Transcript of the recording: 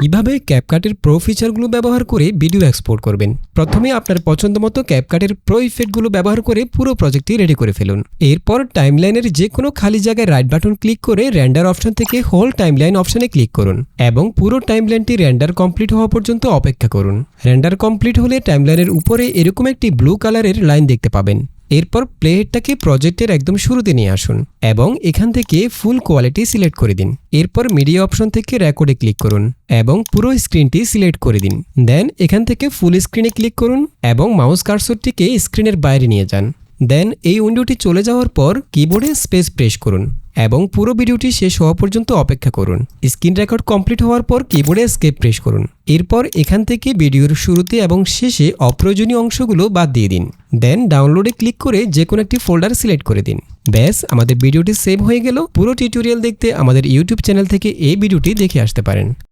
কীভাবে ক্যাপকাটের প্রো ফিচারগুলো ব্যবহার করে ভিডিও এক্সপোর্ট করবেন? প্রথমে আপনার পছন্দ মতো ক্যাপকাটের প্রো ইফেক্টগুলো ব্যবহার করে পুরো প্রজেক্টটি রেডি করে ফেলুন। এরপর টাইমলাইনের যে কোনো খালি জায়গায় রাইট বাটন ক্লিক করে র্যান্ডার অপশন থেকে হোল টাইমলাইন অপশনে ক্লিক করুন এবং পুরো টাইমলাইনটি র্যান্ডার কমপ্লিট হওয়া পর্যন্ত অপেক্ষা করুন। র্যান্ডার কমপ্লিট হলে টাইমলাইনের উপরে এরকম একটি ব্লু কালারের লাইন দেখতে পাবেন। এরপর প্লেহেডটাকে প্রজেক্টের একদম শুরুতে নিয়ে আসুন এবং এখান থেকে ফুল কোয়ালিটি সিলেক্ট করে দিন। এরপর মিডিয়া অপশন থেকে রেকর্ডে ক্লিক করুন এবং পুরো স্ক্রিনটি সিলেক্ট করে দিন। দেন এখান থেকে ফুল স্ক্রিনে ক্লিক করুন এবং মাউস কার্সরটিকে স্ক্রিনের বাইরে নিয়ে যান। দেন এই উইন্ডোটি চলে যাওয়ার পর কিবোর্ডে স্পেস প্রেস করুন। এবং পুরো ভিডিওটি শেষ হওয়া পর্যন্ত অপেক্ষা করুন। স্ক্রিন রেকর্ড কমপ্লিট হওয়ার পর কিবোর্ডে স্কেপ প্রেস করুন। এরপর এখান থেকে ভিডিওর শুরুতে এবং শেষে অপ্রয়োজনীয় অংশগুলো বাদ দিয়ে দিন। দেন ডাউনলোডে ক্লিক করে যে কোনো একটি ফোল্ডার সিলেক্ট করে দিন। ব্যাস, আমাদের ভিডিওটি সেভ হয়ে গেল। পুরো টিউটোরিয়াল দেখতে আমাদের ইউটিউব চ্যানেল থেকে এই ভিডিওটি দেখে আসতে পারেন।